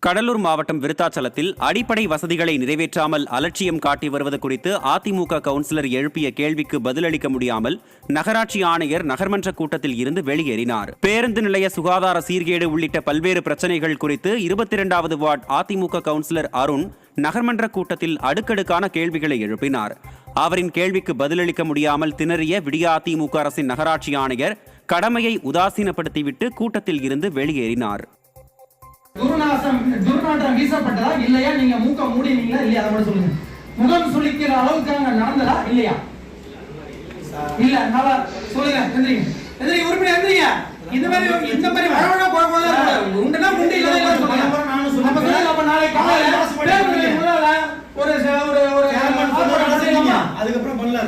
கடலூர் மாவட்டம் விருத்தாச்சலத்தில் அடிப்படை வசதிகளை நிறைவேற்றாமல் அலட்சியம் காட்டி வருவது குறித்து அதிமுக கவுன்சிலர் எழுப்பிய கேள்விக்கு பதிலளிக்க முடியாமல் நகராட்சி ஆணையர் நகர்மன்ற கூட்டத்தில் இருந்து வெளியேறினார். பேருந்து நிலைய சுகாதார சீர்கேடு உள்ளிட்ட பல்வேறு பிரச்சனைகள் குறித்து இருபத்தி இரண்டாவது வார்டு அதிமுக கவுன்சிலர் அருண் நகர்மன்ற கூட்டத்தில் அடுக்கடுக்கான கேள்விகளை எழுப்பினார். அவரின் கேள்விக்கு பதிலளிக்க முடியாமல் திணறிய விடிய அதிமுக அரசின் நகராட்சி ஆணையர் கடமையை உதாசீனப்படுத்திவிட்டு கூட்டத்தில் இருந்து வெளியேறினார். துர்நாசம் துர்நாற்றம் வீசப்பட்டதா இல்லையா? நீங்க மூக்க மூடினீங்களா இல்லையா? அதை மட்டும் சொல்லுங்க. முகம் சுளிக்கிற அளவுக்கு அங்க நடந்ததா இல்லையா? இல்ல நல்லா சொல்லுங்க எந்திரிங்க. எந்திரிங்க உறுப்பினர் எந்திரிங்க. இந்த மாதிரி இந்த மாதிரி வரவழ போக போது உண்டுனா உண்டு இல்ல சொல்லுங்க. அப்ப சொல்லுங்க அப்ப நாளைக்கு காலையில ஒரு ஒரு ஒரு? அதுக்கப்புறம் பண்ணல